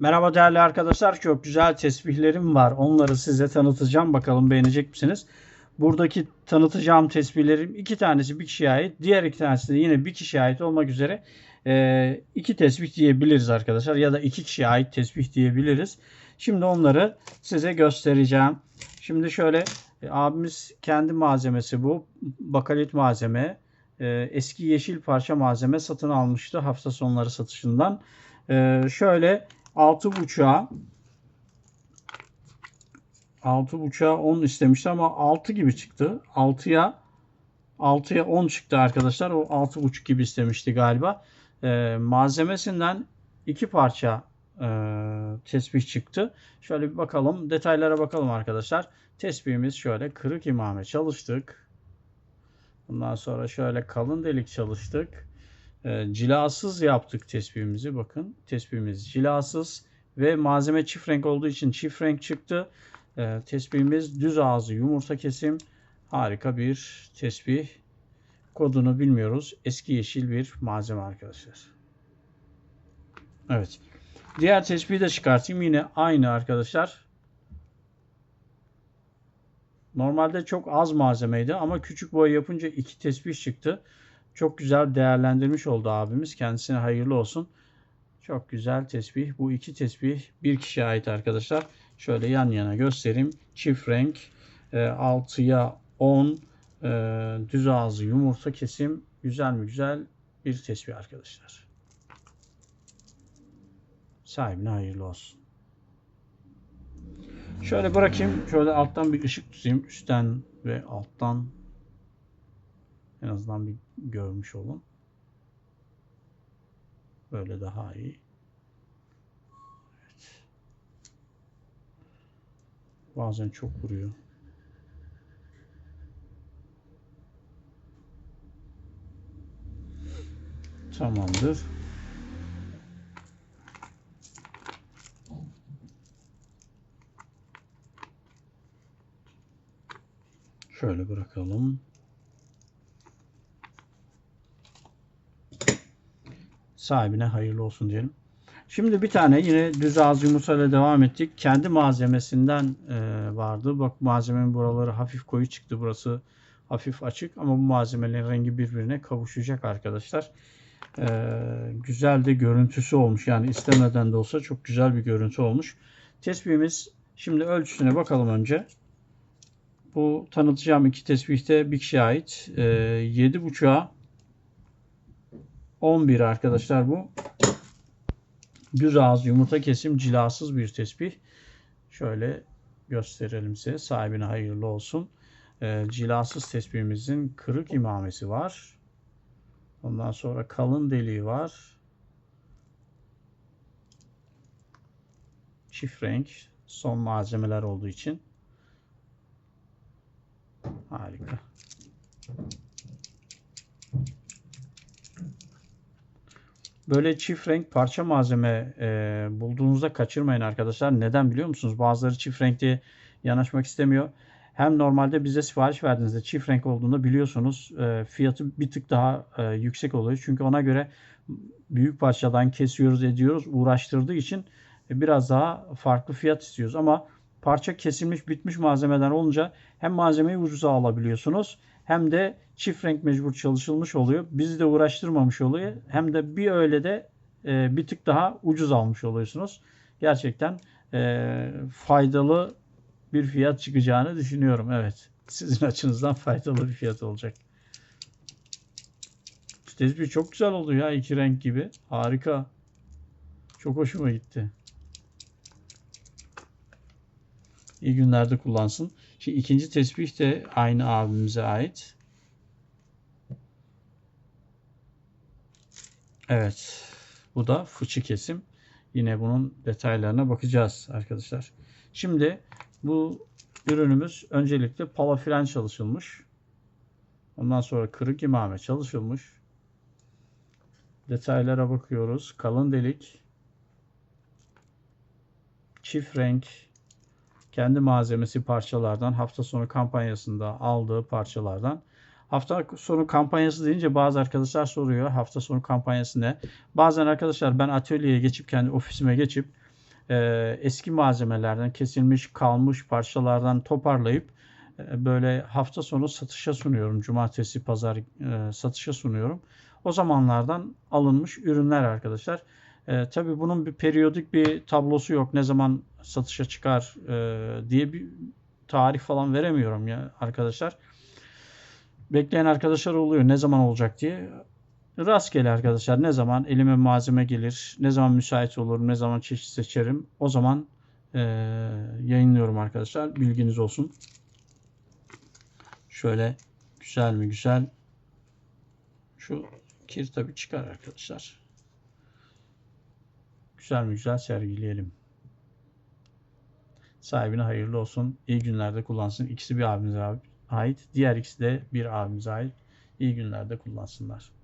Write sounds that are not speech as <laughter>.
Merhaba değerli arkadaşlar. Çok güzel tesbihlerim var. Onları size tanıtacağım. Bakalım beğenecek misiniz? Buradaki tanıtacağım tesbihlerim iki tanesi bir kişiye ait. Diğer iki tanesi de yine bir kişiye ait olmak üzere e, iki tesbih diyebiliriz arkadaşlar. Ya da iki kişiye ait tesbih diyebiliriz. Şimdi onları size göstereceğim. Şimdi şöyle e, abimiz kendi malzemesi bu. Bakalit malzeme. E, eski yeşil parça malzeme satın almıştı hafta sonları satışından. E, şöyle 6.5'a 6.5'a 10 istemişti ama 6 gibi çıktı. 6'ya 6'ya 10 çıktı arkadaşlar. O 6.5 gibi istemişti galiba. E, malzemesinden iki parça e, tesbih çıktı. Şöyle bir bakalım. Detaylara bakalım arkadaşlar. Tesbihimiz şöyle kırık imame çalıştık. Bundan sonra şöyle kalın delik çalıştık. E, cilasız yaptık tesbihimizi. Bakın tesbihimiz cilasız ve malzeme çift renk olduğu için çift renk çıktı. E, tesbihimiz düz ağzı yumurta kesim. Harika bir tesbih. Kodunu bilmiyoruz. Eski yeşil bir malzeme arkadaşlar. Evet. Diğer tespihi de çıkartayım. Yine aynı arkadaşlar. Normalde çok az malzemeydi ama küçük boy yapınca iki tesbih çıktı. Çok güzel değerlendirmiş oldu abimiz. Kendisine hayırlı olsun. Çok güzel tesbih. Bu iki tesbih bir kişiye ait arkadaşlar. Şöyle yan yana göstereyim. Çift renk 6'ya 10 e, düz ağzı yumurta kesim. Güzel mi güzel bir tesbih arkadaşlar. Sahibine hayırlı olsun. Şöyle bırakayım. Şöyle alttan bir ışık tutayım. Üstten ve alttan en azından bir görmüş olun. Böyle daha iyi. Evet. Bazen çok vuruyor. Tamamdır. Şöyle bırakalım. Sahibine hayırlı olsun diyelim. Şimdi bir tane yine düz ağız yumurtayla devam ettik. Kendi malzemesinden e, vardı. Bak malzemenin buraları hafif koyu çıktı. Burası hafif açık ama bu malzemelerin rengi birbirine kavuşacak arkadaşlar. E, güzel de görüntüsü olmuş. Yani istemeden de olsa çok güzel bir görüntü olmuş. Tesbihimiz şimdi ölçüsüne bakalım önce. Bu tanıtacağım iki tesbihte bir kişiye ait. E, 7.5'a 11 arkadaşlar bu. Düz ağız yumurta kesim cilasız bir tesbih. Şöyle gösterelim size. Sahibine hayırlı olsun. E, cilasız tesbihimizin kırık imamesi var. Ondan sonra kalın deliği var. Çift renk. Son malzemeler olduğu için. Harika. Böyle çift renk parça malzeme e, bulduğunuzda kaçırmayın arkadaşlar. Neden biliyor musunuz? Bazıları çift renkte yanaşmak istemiyor. Hem normalde bize sipariş verdiğinizde çift renk olduğunda biliyorsunuz e, fiyatı bir tık daha e, yüksek oluyor. Çünkü ona göre büyük parçadan kesiyoruz ediyoruz uğraştırdığı için e, biraz daha farklı fiyat istiyoruz. Ama parça kesilmiş bitmiş malzemeden olunca hem malzemeyi ucuza alabiliyorsunuz hem de çift renk mecbur çalışılmış oluyor. Bizi de uğraştırmamış oluyor. Hem de bir öyle de e, bir tık daha ucuz almış oluyorsunuz. Gerçekten e, faydalı bir fiyat çıkacağını düşünüyorum. Evet. Sizin <laughs> açınızdan faydalı bir fiyat olacak. Tespih çok güzel oldu ya. iki renk gibi. Harika. Çok hoşuma gitti. İyi günlerde kullansın. Şimdi ikinci tesbih de aynı abimize ait. Evet. Bu da fıçı kesim. Yine bunun detaylarına bakacağız arkadaşlar. Şimdi bu ürünümüz öncelikle palafiren çalışılmış. Ondan sonra kırık imame çalışılmış. Detaylara bakıyoruz. Kalın delik. Çift renk kendi malzemesi parçalardan hafta sonu kampanyasında aldığı parçalardan. Hafta sonu kampanyası deyince bazı arkadaşlar soruyor hafta sonu kampanyası ne? Bazen arkadaşlar ben atölyeye geçip kendi ofisime geçip e, eski malzemelerden kesilmiş kalmış parçalardan toparlayıp e, böyle hafta sonu satışa sunuyorum. Cumartesi, pazar e, satışa sunuyorum. O zamanlardan alınmış ürünler arkadaşlar. E, tabii bunun bir periyodik bir tablosu yok. Ne zaman satışa çıkar e, diye bir tarih falan veremiyorum ya arkadaşlar. Bekleyen arkadaşlar oluyor ne zaman olacak diye. Rastgele arkadaşlar ne zaman elime malzeme gelir, ne zaman müsait olurum, ne zaman çeşit seçerim o zaman e, yayınlıyorum arkadaşlar. Bilginiz olsun. Şöyle güzel mi güzel. Şu kir tabi çıkar arkadaşlar. Güzel mi sergileyelim. Sahibine hayırlı olsun. İyi günlerde kullansın. İkisi bir abimize ait. Diğer ikisi de bir abimize ait. İyi günlerde kullansınlar.